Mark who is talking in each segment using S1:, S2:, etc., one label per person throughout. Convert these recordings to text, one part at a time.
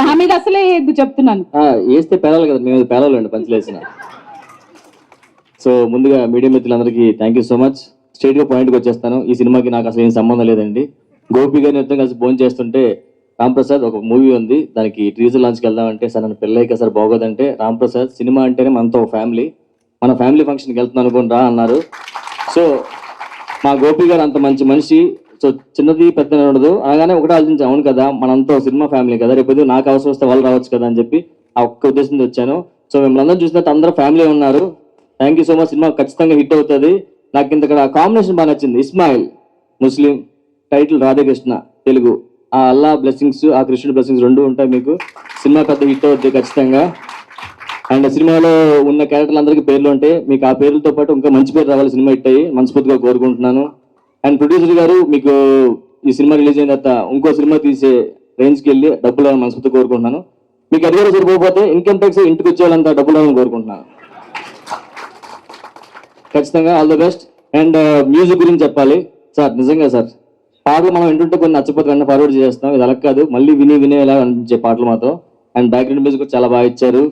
S1: నా మీద అసలే చెప్తున్నాను.
S2: వేస్తే పేలాలి కదా మేము పేలాలండి పంచలేసిన. సో ముందుగా మీడియా మిత్రులందరికీ థ్యాంక్ యూ సో మచ్ స్ట్రేట్గా పాయింట్కి వచ్చేస్తాను. ఈ సినిమాకి నాకు అసలు ఏం సంబంధం లేదండి. గోపి గారిని ఇద్దరం కలిసి ఫోన్ చేస్తుంటే రామ్ ప్రసాద్ ఒక మూవీ ఉంది. దానికి ట్రీజర్ లాంచ్కి వెళ్దామంటే సార్ నన్ను పెళ్ళైక సార్ బాగోదంటే రామ్ ప్రసాద్ సినిమా అంటేనే మనతో ఒక ఫ్యామిలీ మన ఫ్యామిలీ ఫంక్షన్కి వెళ్తున్నాను అనుకోని రా అన్నారు. సో మా గోపి గారు అంత మంచి మనిషి. సో చిన్నది పెద్ద ఉండదు. అనగానే ఒకటే ఆలోచించి అవును కదా మనంతా సినిమా ఫ్యామిలీ కదా రేపు నాకు అవసరం వస్తే వాళ్ళు రావచ్చు కదా అని చెప్పి ఆ ఒక్క ఉద్దేశంతో వచ్చాను. సో మిమ్మల్ని అందరం చూసినట్టు అందరూ ఫ్యామిలీ ఉన్నారు. Thank you so much cinema ఖచ్చితంగా హిట్ అవుతుంది. నాకు ఇంత కాంబినేషన్ బాగా నచ్చింది. Ismail Muslim title Radhakrishna Telugu. ఆ అల్లా బ్లెస్సింగ్స్ ఆ కృష్ణుడు బ్లెస్సింగ్స్ రెండు ఉంటాయి మీకు. సినిమా పెద్ద హిట్ అవుతుంది ఖచ్చితంగా. అండ్ సినిమాలో ఉన్న క్యారెక్టర్లు అందరికీ పేర్లు ఉంటాయి మీకు ఆ పేర్లతో పాటు ఇంకా మంచి పేరు రావాలి సినిమా హిట్ అయ్యి. మనస్ఫూర్తిగా కోరుకుంటున్నాను. అండ్ ప్రొడ్యూసర్ గారు మీకు ఈ సినిమా రిలీజ్ అయిన తర్వాత ఇంకో సినిమా తీసే రేంజ్కి వెళ్ళి డబ్బులు మనస్ఫూర్తి కోరుకుంటున్నాను. మీకు అది కూడా సరిపోతే ఇన్కమ్ ట్యాక్స్ ఇంటికి వచ్చే డబ్బులు కోరుకుంటున్నాను. ఖచ్చితంగా all the best and music గురించి చెప్పాలి. సార్ నిజంగా సార్ పాటలు మనం వింటుంటే కొన్ని నచ్చపోతే ఫార్వర్డ్ చేస్తాం ఇది అలా కాదు. మళ్ళీ విని వినేలా అనిపించే పాటలు మాత్రం. అండ్ బ్యాక్గ్రౌండ్ మ్యూజిక్ చాలా బాగా ఇచ్చారు.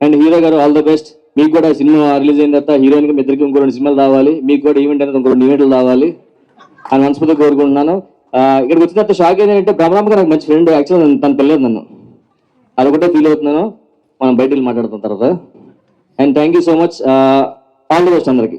S2: అండ్ హీరో గారు ఆల్ ద బెస్ట్ మీకు కూడా సినిమా రిలీజ్ అయిన తర్వాత హీరోయిన్కి మీ ఇద్దరికి ఇంకో రెండు సినిమాలు రావాలి. మీకు కూడా ఈవెంట్ అనేది ఇంకో రెండు ఈవెంట్లు రావాలి. అని మనస్ఫూర్తి కోరుకుంటున్నాను. ఇక్కడికి వచ్చిన తర్వాత షాక్ ఏంటంటే భ్రమరామకి నాకు మంచి ఫ్రెండ్ యాక్చువల్ తను పిల్లలేదు నన్ను. అదొకటే ఫీల్ అవుతున్నాను. మనం బయట వెళ్ళి మాట్లాడుతున్న తర్వాత. And thank you so much all the best అందరికి.